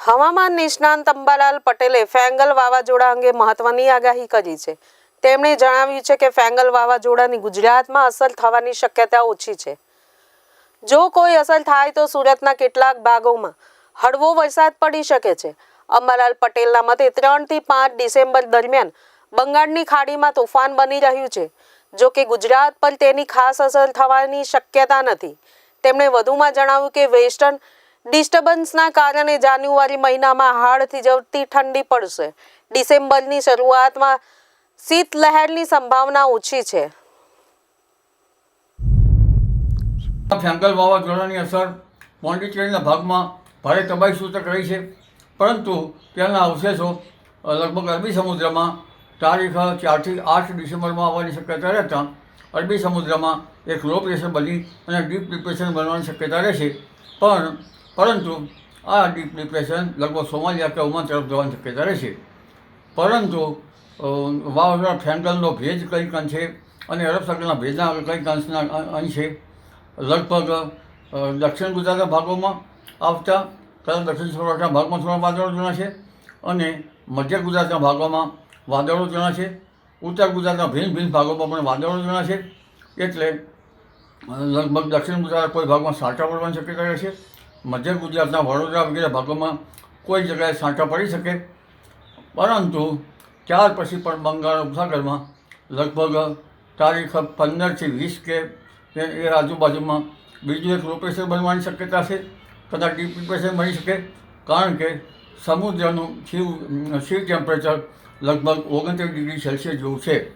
હવામાન નિષ્ણાંત અંબાલાલ પટેલે ફેંગલ વાવાઝોડા અંગે મહત્વની આગાહી કરી છે. તેમણે જણાવ્યું છે કે ફેંગલ વાવાઝોડાની ગુજરાતમાં અસર થવાની શક્યતા ઓછી છે. જો કોઈ અસર થાય તો સુરતના કેટલાક ભાગોમાં હળવો વરસાદ પડી શકે છે. અંબાલાલ પટેલના મતે ત્રણથી પાંચ ડિસેમ્બર દરમિયાન બંગાળની ખાડીમાં તોફાન બની રહ્યું છે. જો કે ગુજરાત પર તેની ખાસ અસર થવાની શક્યતા નથી. તેમણે વધુમાં જણાવ્યું કે વેસ્ટર્ન ડિસ્ટર્બન્સના કારણે જાન્યુઆરી મહિનામાં હાડથી જવતી ઠંડી પડશે. ડિસેમ્બરની શરૂઆતમાં શીતલહેરની સંભાવના ઓછી છે. ફેંગલ વાવાઝોડાની અસર પોન્ડિચેરીના ભાગમાં ભારે તબાહી સૂચક રહી છે. પરંતુ ત્યાંના અવશેષો લગભગ અરબી સમુદ્રમાં તારીખ ચારથી આઠ ડિસેમ્બરમાં આવવાની શક્યતા રહેતા અરબી સમુદ્રમાં એક લો પ્રેશર બની અને ડીપ ડિપ્રેશન બનવાની શક્યતા રહેશે. પણ પરંતુ આ ડીપ ડિપ્રેશન લગભગ સોમાલિયા કે ઓમાન તરફ જવાની શક્યતા રહેશે પરંતુ વાવાઝોડા ફેંગલનો ભેજ કંઈક અંશે અને અરબ સાગરના ભેજના કંઈક અંશના અંશે લગભગ દક્ષિણ ગુજરાતના ભાગોમાં આવતા કદાચ દક્ષિણ સૌરાષ્ટ્રના ભાગમાં થોડા વાદળો જણાશે અને મધ્ય ગુજરાતના ભાગોમાં વાદળો જણાશે ઉત્તર ગુજરાતના ભિન્ન ભિન્ન ભાગોમાં પણ વાદળો જણાશે એટલે લગભગ દક્ષિણ ગુજરાતના કોઈ ભાગમાં સાંટા પડવાની શક્યતા રહેશે મધ્ય ગુજરાતના વડોદરા વગેરે ભાગોમાં કોઈ જગ્યાએ સાંટા પડી શકે. પરંતુ ત્યાર પછી પણ બંગાળ ઉપસાગરમાં લગભગ તારીખ પંદરથી વીસ કે એ આજુબાજુમાં બીજું એક લો બનવાની શક્યતા છે, કદાચ ડીપ ડિપ્રેશન બની શકે. કારણ કે સમુદ્રનું સી સી ટેમ્પરેચર લગભગ ઓગણત્રીસ ડિગ્રી સેલ્સિયસ જેવું છે.